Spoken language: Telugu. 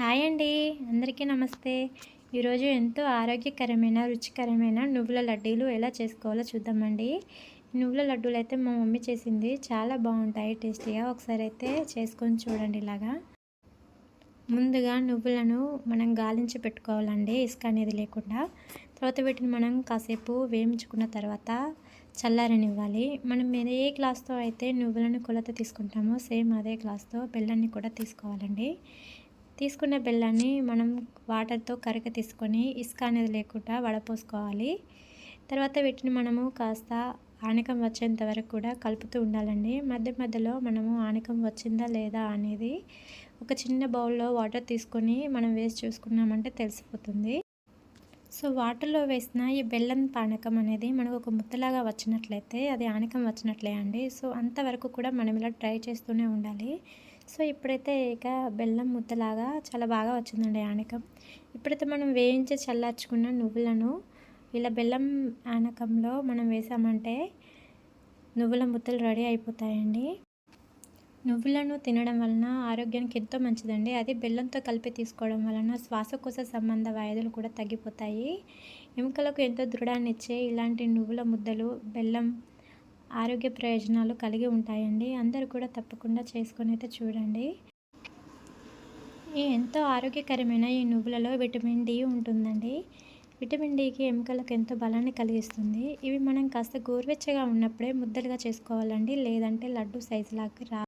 హాయ్ అండి అందరికీ నమస్తే. ఈరోజు ఎంతో ఆరోగ్యకరమైన రుచికరమైన నువ్వుల లడ్డూలు ఎలా చేసుకోవాలో చూద్దామండి. నువ్వుల లడ్డూలు అయితే మా మమ్మీ చేసింది చాలా బాగుంటాయి టేస్టీగా ఒకసారి అయితే చేసుకొని చూడండి ఇలాగా. ముందుగా నువ్వులను మనం గాలించి పెట్టుకోవాలండి ఇసుక అనేది లేకుండా. తర్వాత వీటిని మనం కాసేపు వేయించుకున్న తర్వాత చల్లారనివ్వాలి. మనం ఏ గ్లాస్తో అయితే నువ్వులను కొలత తీసుకుంటామో సేమ్ అదే గ్లాస్తో బెల్లాన్ని కూడా తీసుకోవాలండి. తీసుకున్న బెల్లాన్ని మనం వాటర్తో కరక తీసుకొని ఇసుక అనేది లేకుండా వడపోసుకోవాలి. తర్వాత వీటిని మనము కాస్త ఆనకం వచ్చేంత వరకు కూడా కలుపుతూ ఉండాలండి. మధ్య మధ్యలో మనము ఆనకం వచ్చిందా లేదా అనేది ఒక చిన్న బౌల్లో వాటర్ తీసుకొని మనం వేసి చూసుకున్నామంటే తెలిసిపోతుంది. సో వాటర్లో వేసిన ఈ బెల్లం పానకం అనేది మనకు ఒక ముద్దలాగా వచ్చినట్లయితే అది ఆనకం వచ్చినట్లే అండి. సో అంతవరకు కూడా మనం ఇలా ట్రై చేస్తూనే ఉండాలి. సో ఇప్పుడైతే ఇక బెల్లం ముద్దలాగా చాలా బాగా వచ్చిందండి ఆనకం. ఇప్పుడైతే మనం వేయించి చల్లార్చుకున్న నువ్వులను ఇలా బెల్లం ఆనకంలో మనం వేసామంటే నువ్వుల ముద్దలు రెడీ అయిపోతాయండి. నువ్వులను తినడం వలన ఆరోగ్యానికి ఎంతో మంచిదండి. అది బెల్లంతో కలిపి తీసుకోవడం వలన శ్వాసకోశ సంబంధ వ్యాధులు కూడా తగ్గిపోతాయి. ఎముకలకు ఎంతో దృఢాన్ని ఇచ్చే ఇలాంటి నువ్వుల ముద్దలు బెల్లం ఆరోగ్య ప్రయోజనాలు కలిగి ఉంటాయండి. అందరూ కూడా తప్పకుండా చేసుకొని అయితే చూడండి. ఈ ఎంతో ఆరోగ్యకరమైన ఈ నువ్వులలో విటమిన్ డి ఉంటుందండి. విటమిన్ డికి ఎముకలకు ఎంతో బలాన్ని కలిగిస్తుంది. ఇవి మనం కాస్త గోరువెచ్చగా ఉన్నప్పుడే ముద్దలుగా చేసుకోవాలండి. లేదంటే లడ్డు సైజులాగా రా